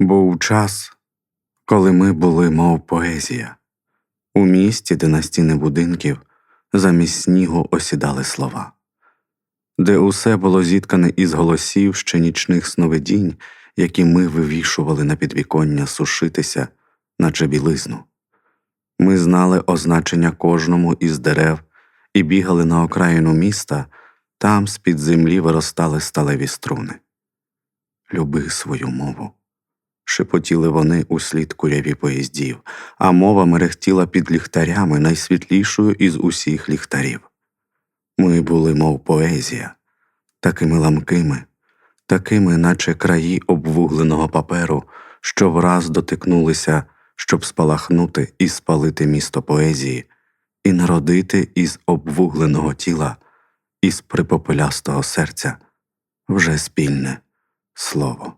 Був час, коли ми були, мов поезія. У місті, де на стіни будинків замість снігу осідали слова, де усе було зіткане із голосів ще нічних сновидінь, які ми вивішували на підвіконня сушитися, наче білизну. Ми знали означення кожному із дерев і бігали на окраїну міста, там з-під землі виростали сталеві струни. Люби свою мову. Шепотіли вони услід куряві поїздів, а мова мерехтіла під ліхтарями найсвітлішою із усіх ліхтарів. Ми були, мов поезія, такими ламкими, такими, наче краї обвугленого паперу, що враз дотикнулися, щоб спалахнути і спалити місто поезії, і народити із обвугленого тіла, із припопелястого серця вже спільне слово.